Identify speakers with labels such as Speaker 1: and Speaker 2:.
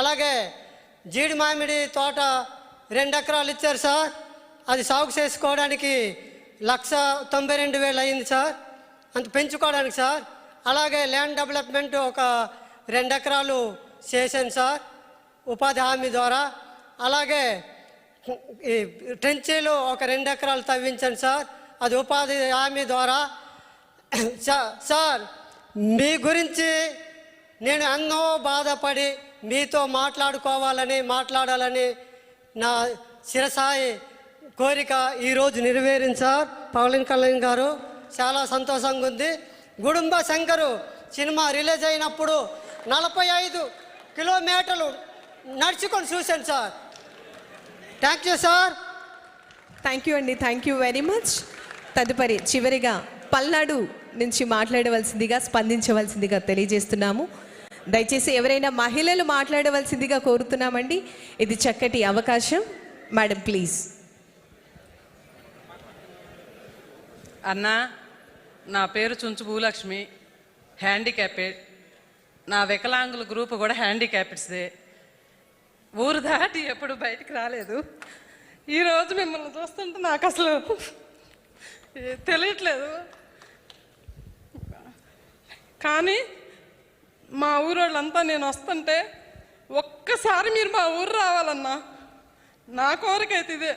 Speaker 1: అలాగే జీడి మామిడి తోట రెండు ఎకరాలు ఇచ్చారు సార్. అది సాగు చేసుకోవడానికి లక్ష తొంభై రెండు వేలు అయింది సార్. అంత పెంచుకోవడానికి సార్. అలాగే ల్యాండ్ డెవలప్మెంట్ ఒక రెండు ఎకరాలు చేశాను సార్ ఉపాధి హామీ ద్వారా. అలాగే ఈ ట్రెంచీలు ఒక రెండు ఎకరాలు తవ్వించాను సార్. అది ఉపాధి హామీ ద్వారా. సార్ మీ గురించి నేను ఎన్నో బాధపడి మీతో మాట్లాడుకోవాలని మాట్లాడాలని నా శిరసాయి కోరిక ఈరోజు నెరవేరింది సార్. పవన్ కళ్యాణ్ గారు చాలా సంతోషంగా ఉంది. గుడుంబ శంకరు సినిమా రిలీజ్ అయినప్పుడు నలభై ఐదు కిలోమీటర్లు నడుచుకొని చూశాను sir. Thank you sir.
Speaker 2: Thank you అండి. Thank you very much. తదుపరి చివరిగా పల్నాడు నుంచి మాట్లాడవలసిందిగా స్పందించవలసిందిగా తెలియజేస్తున్నాము. దయచేసి ఎవరైనా మహిళలు మాట్లాడవలసిందిగా కోరుతున్నామండి. ఇది చక్కటి అవకాశం. Madam please.
Speaker 3: అన్నా నా పేరు చుంచు భూలక్ష్మి. హ్యాండిక్యాపెడ్ నా వికలాంగుల గ్రూప్ కూడా హ్యాండిక్యాపెడ్స్దే ఊరు దాటి ఎప్పుడు బయటికి రాలేదు. ఈరోజు మిమ్మల్ని చూస్తుంటే నాకు అసలు ఏ తెలియట్లేదు. కానీ మా ఊరోళ్ళంతా నేను వస్తుంటే ఒక్కసారి మీరు మా ఊరు రావాలన్నా నా కోరిక అయితే ఇదే.